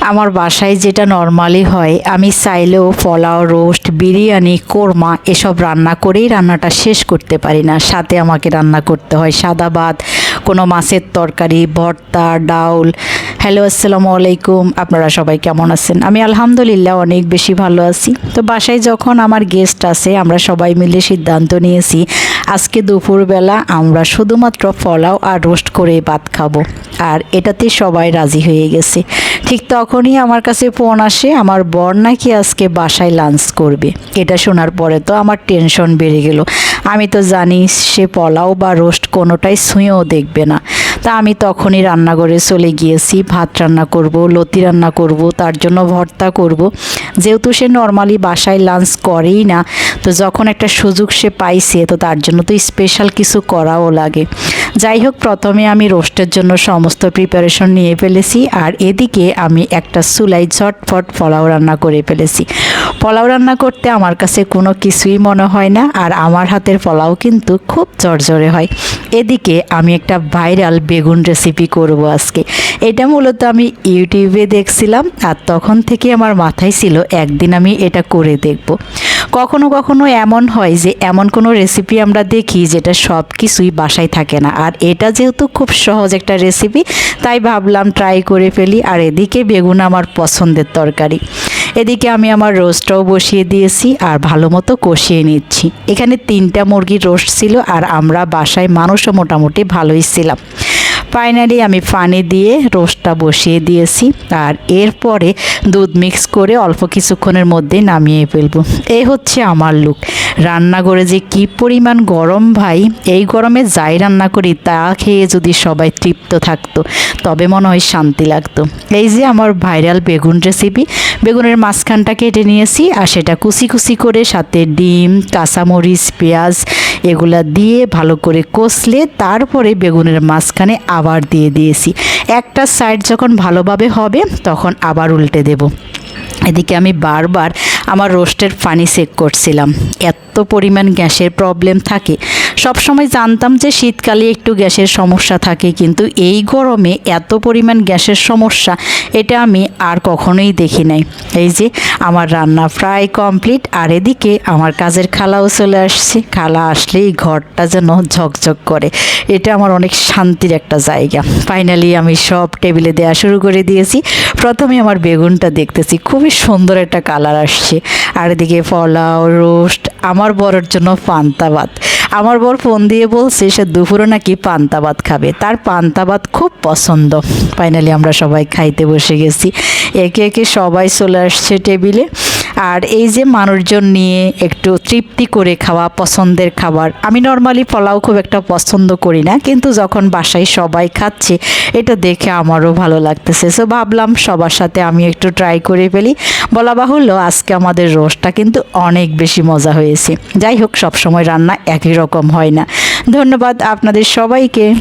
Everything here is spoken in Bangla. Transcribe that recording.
আমার বাসায় যেটা নর্মালি হয়, আমি চাইলেও পোলাও রোস্ট বিরিয়ানি, কোরমা এসব রান্না করেই রান্নাটা শেষ করতে পারি না। সাথে আমাকে রান্না করতে হয় সাদা ভাত, কোনো মাছের তরকারি, ভর্তা, ডাউল। হ্যালো আসসালামু আলাইকুম। আপনারা সবাই কেমন আছেন? আমি আলহামদুলিল্লাহ অনেক বেশি ভালো আছি। তো বাসায় যখন আমার গেস্ট আছে আমরা সবাই মিলে সিদ্ধান্ত নিয়েছি আজকে দুপুরবেলা আমরা শুধুমাত্র পোলাও আর রোস্ট করে ভাত খাব। আর এটাতে সবাই রাজি হয়ে গেছে। ঠিক তখনই আমার কাছে ফোন আসে, আমার বর নাকি আজকে বাসায় লাঞ্চ করবে। এটা শোনার পরে তো আমার টেনশন বেড়ে গেল। আমি তো জানি সে পোলাও বা রোস্ট কোনোটাই ছুঁয়েও দেখবে না। তা আমি তখনই রান্নাঘরে চলে গিয়েছি। ভাত রান্না করব, লতি রান্না করব, তার জন্য ভর্তা করব। যেহেতু সে নর্মালি বাসায় লাঞ্চ করেই না, তো যখন একটা সুযোগ সে পাইছে, তো তার জন্য তো স্পেশাল কিছু করাও লাগে। যাই হোক, প্রথমে আমি রোস্টের জন্য সমস্ত প্রিপারেশন নিয়ে ফেলেছি, আর এদিকে আমি একটা চুলাই ঝটফট পোলাও রান্না করে ফেলেছি। পোলাও রান্না করতে আমার কাছে কোনো কিছুই মনে হয় না, আর আমার হাতের পোলাও কিন্তু খুব জর্জরে হয়। এদিকে আমি একটা ভাইরাল বেগুন রেসিপি করব আজকে। এটা মূলত আমি ইউটিউবে দেখছিলাম, আর তখন থেকে আমার মাথায় ছিল একদিন আমি এটা করে দেখব। কখনো কখনো এমন হয় যে, এমন কোনো রেসিপি আমরা দেখি যেটা সব কিছুই বাসায় থাকে না। আর এটা যেহেতু খুব সহজ একটা রেসিপি তাই ভাবলাম ট্রাই করে ফেলি, আর এদিকে বেগুন আমার পছন্দের তরকারি। এদিকে আমি আমার রোস্টটাও বসিয়ে দিয়েছি আর ভালো মতো কষিয়ে নিচ্ছি। এখানে তিনটা মুরগির রোস্ট ছিল আর আমরা বাসায় মানুষও মোটামুটি ভালোই ছিলাম। ফাইনালি আমি পানি দিয়ে রোস্টটা বসিয়ে দিয়েছি আর এরপরে দুধ মিক্স করে অল্প কিছুক্ষণের মধ্যে নামিয়ে ফেলব। এই হচ্ছে আমার লুক। রান্নাঘরে যে কি পরিমাণ গরম ভাই, এই গরমে যাই রান্না করি তা খেয়ে যদি সবাই তৃপ্ত থাকতো, তবে মনে হয় শান্তি লাগতো। এই যে আমার ভাইরাল বেগুন রেসিপি বেগুনের মাঝখানটা কেটে নিয়েছি আর সেটা কুচি কুচি করে সাথে ডিম, কাঁচামরিচ, পেঁয়াজ এগুলা দিয়ে ভালো করে কষলে তারপরে বেগুনের মাঝখানে আবার দিয়ে দিয়েছি। একটা সাইড যখন ভালোভাবে হবে, তখন আবার উল্টে দেব। এদিকে আমি বারবার আমার রোস্টের পানি চেক করছিলাম। এত পরিমাণ গ্যাসের প্রবলেম থাকে। সব সময় জানতাম যে শীতকালে একটু গ্যাসের সমস্যা থাকে, কিন্তু এই গরমে এত পরিমাণ গ্যাসের সমস্যা, এটা আমি আর কখনোই দেখি নাই। এই যে, আমার রান্না প্রায় কমপ্লিট আর এদিকে আমার কাজের খালাও চলে আসছে। খালা আসলেই ঘরটা যেন ঝকঝক করে। এটা আমার অনেক শান্তির একটা জায়গা। ফাইনালি আমি সব টেবিলে দেওয়া শুরু করে দিয়েছি। প্রথমে আমার বেগুনটা দেখতেছি, খুবই সুন্দর একটা কালার আসছে। আর এদিকে ফলাও রোস্ট আমার বরের জন্য পান্তা ভাত। আমার বর ফোন দিয়ে বলছে, সে দুপুরে নাকি পান্তা ভাত খাবে? তার পান্তা ভাত খুব পছন্দ। ফাইনালি আমরা সবাই খাইতে বসে গেছি। একে একে সবাই চলে আসছে টেবিলে। আর এই যে মানুষজন নিয়ে একটু তৃপ্তি করে খাওয়া পছন্দের খাবার, আমি নর্মালি পোলাও খুব একটা পছন্দ করি না, কিন্তু যখন বাসায় সবাই খাচ্ছে, এটা দেখে আমারও ভালো লাগতেছে। সো ভাবলাম সবার সাথে আমি একটু ট্রাই করে ফেলি। বলা বাহুল্য, আজকে আমাদের রোস্টটা কিন্তু অনেক বেশি মজা হয়েছে। যাই হোক, সবসময় রান্না একই রকম হয় না। ধন্যবাদ আপনাদের সবাইকে।